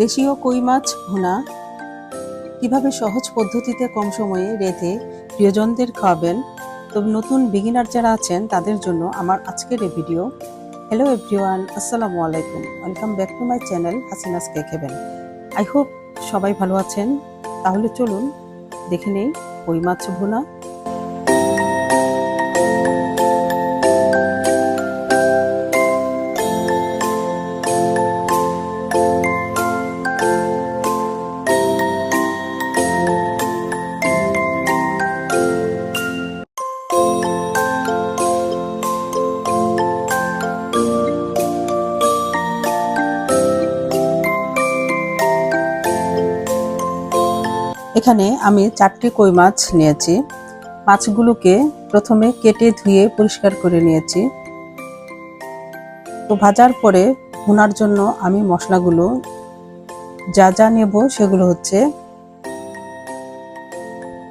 দেশীয় কই মাছ ভুনা কীভাবে সহজ পদ্ধতিতে কম সময়ে রেঁধে প্রিয়জনদের খাওয়াবেন? তো নতুন বিগিনার যারা আছেন, তাদের জন্য আমার আজকের এই ভিডিও হ্যালো এভরিওয়ান আসসালামু আলাইকুম। Welcome back to my channel Hasina's cake heaven I hope সবাই ভালো আছেন। তাহলে চলুন, দেখে নেই কই মাছ ভুনা। এখানে আমি চারটি কই মাছ নিয়েছি। মাছগুলোকে প্রথমে কেটে ধুয়ে পরিষ্কার করে নিয়েছি। তো ভাজার পরে ভুনার জন্য আমি মশলাগুলো যা যা নেব সেগুলো হচ্ছে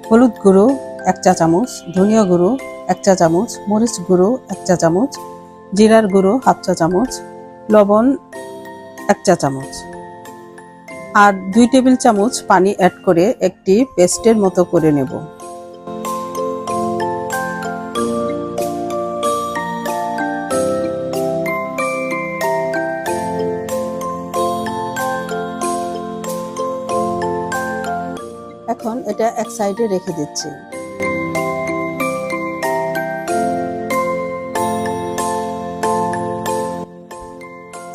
হলুদ গুঁড়ো এক চা চামচ, ধনিয়া গুঁড়ো এক চা চামচ, মরিচ গুঁড়ো এক চা চামচ, জিরার গুঁড়ো হাফ চা চামচ, লবণ এক চা চামচ। আর দুই টেবিল চামচ পানি অ্যাড করে একটি পেস্টের মতো করে নেব। এখন এটা এক সাইডে রেখে দিচ্ছি।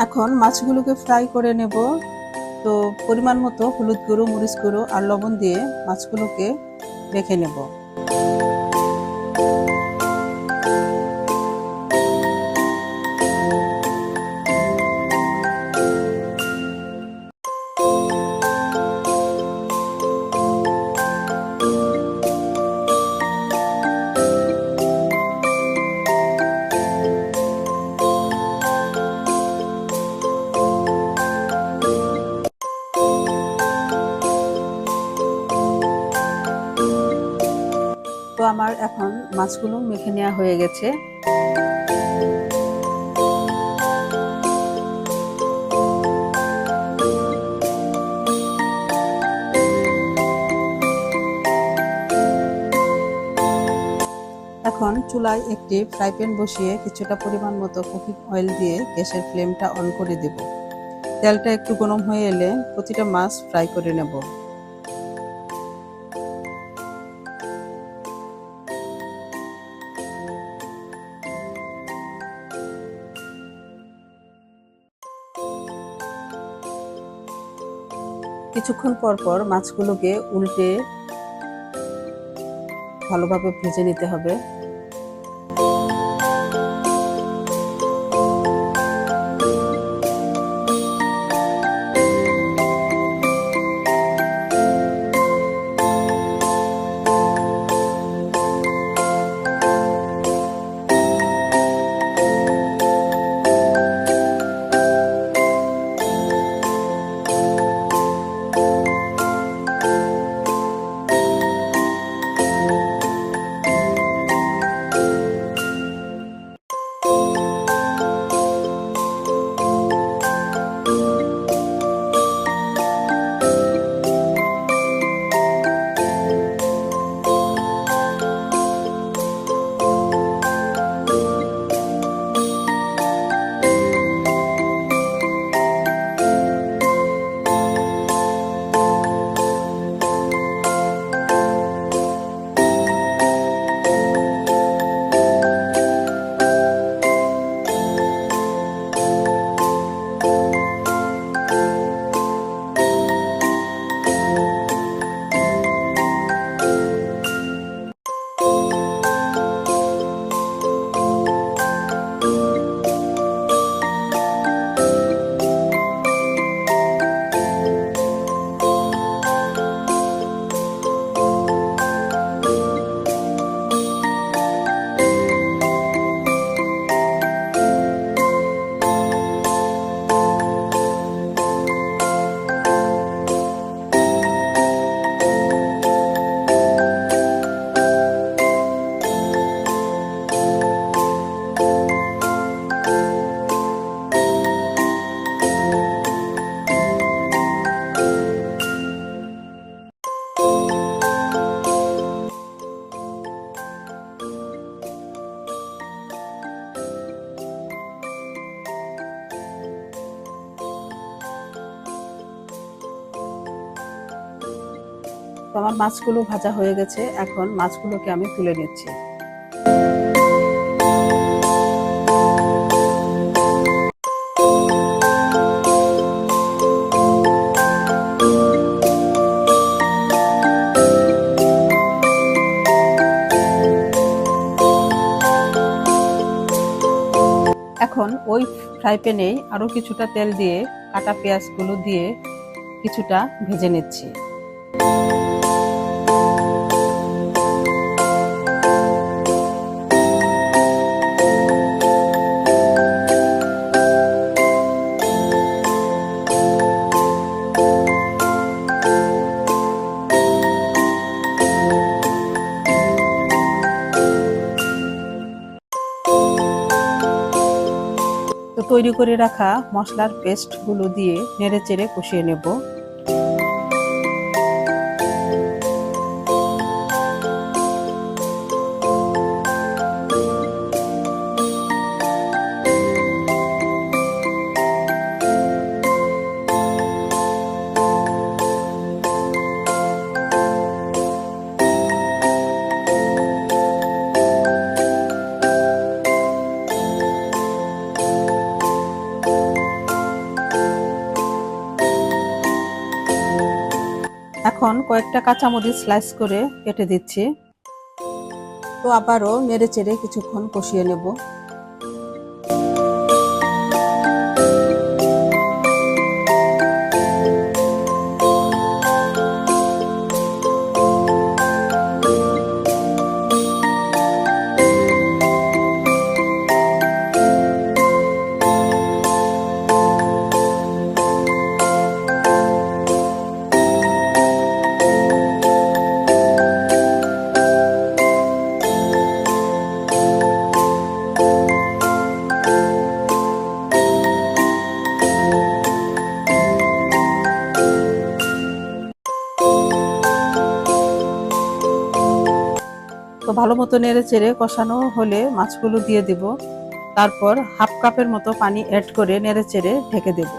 এখন মাছগুলোকে ফ্রাই করে নেব। তো পরিমাণ মতো হলুদ গুঁড়ো মরিচ গুঁড়ো আর লবণ দিয়ে মাছগুলোকে রেখে নেব। মাছগুলো মেখে নেওয়া হয়ে গেছে। এখন চুলায় একটি ফ্রাই প্যান বসিয়ে কিছুটা পরিমাণ মতো কুকিং অয়েল দিয়ে গ্যাসের ফ্লেমটা অন করে দেব। তেলটা একটু গরম হয়ে এলে প্রতিটা মাছ ফ্রাই করে নেব। কিছুক্ষণ পর পর মাছগুলোকে উল্টে ভালোভাবে ভেজে নিতে হবে। আমার মাছগুলো ভাজা হয়ে গেছে, এখন মাছগুলোকে আমি তুলে নিচ্ছি। এখন ওই ফ্রাই প্যানেই আরও কিছুটা তেল দিয়ে কাটা পেঁয়াজগুলো দিয়ে কিছুটা ভেজে নিচ্ছি। তৈরি করে রাখা মশলার পেস্টগুলো দিয়ে নেড়েচেড়ে কষিয়ে নেব। কয়েকটা কাঁচামরিচ স্লাইস করে কেটে দিচ্ছি। তো আবারও নেড়ে চেড়ে কিছুক্ষণ কষিয়ে নেব। ভালো মতো নেড়ে চেড়ে কষানো হলে মাছগুলো দিয়ে দেব। তারপর হাফ কাপের মতো পানি অ্যাড করে নেড়ে চেড়ে ঢেকে দেব।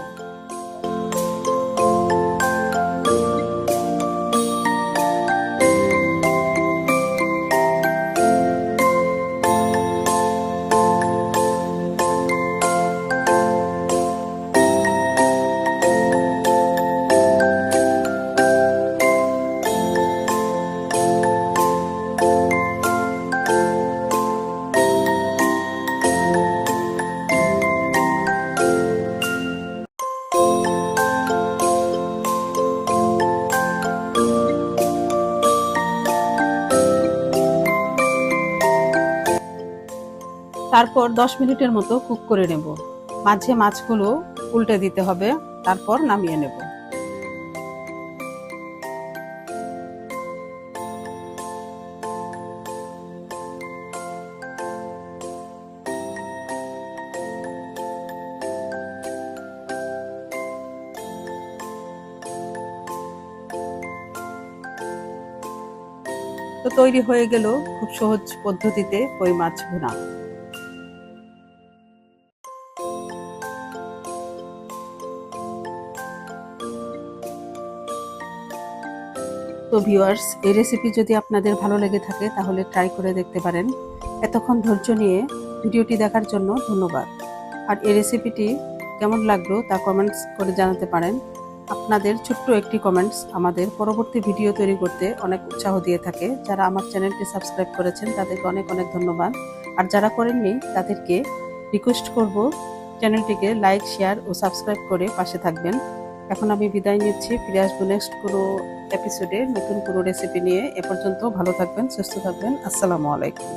তারপর দশ মিনিটের মতো কুক করে নেব। মাঝে মাছগুলো উল্টে দিতে হবে, তারপর নামিয়ে নেব। তো তৈরি হয়ে গেল খুব সহজ পদ্ধতিতে কই মাছ ভুনা। তো ভিউয়ার্স এই রেসিপি যদি আপনাদের ভালো লেগে থাকে, তাহলে ট্রাই করে দেখতে পারেন। এতক্ষণ ধৈর্য নিয়ে ভিডিওটি দেখার জন্য ধন্যবাদ। আর এই রেসিপিটি কেমন লাগল, তা কমেন্টস করে জানাতে পারেন। আপনাদের ছোট্ট একটি কমেন্টস আমাদের পরবর্তী ভিডিও তৈরি করতে অনেক উৎসাহ দিয়ে থাকে। যারা আমার চ্যানেলটি সাবস্ক্রাইব করেছেন, তাদেরকে অনেক অনেক ধন্যবাদ। আর যারা করেননি, তাদেরকে রিকোয়েস্ট করব চ্যানেলটিকে লাইক শেয়ার ও সাবস্ক্রাইব করে পাশে থাকবেন। এখন আমি বিদায় নিচ্ছি। ফিরে আসব নেক্সট কোনো এপিসোডে নতুন কোনো রেসিপি নিয়ে। এ পর্যন্ত ভালো থাকবেন, সুস্থ থাকবেন। আসসালামু আলাইকুম।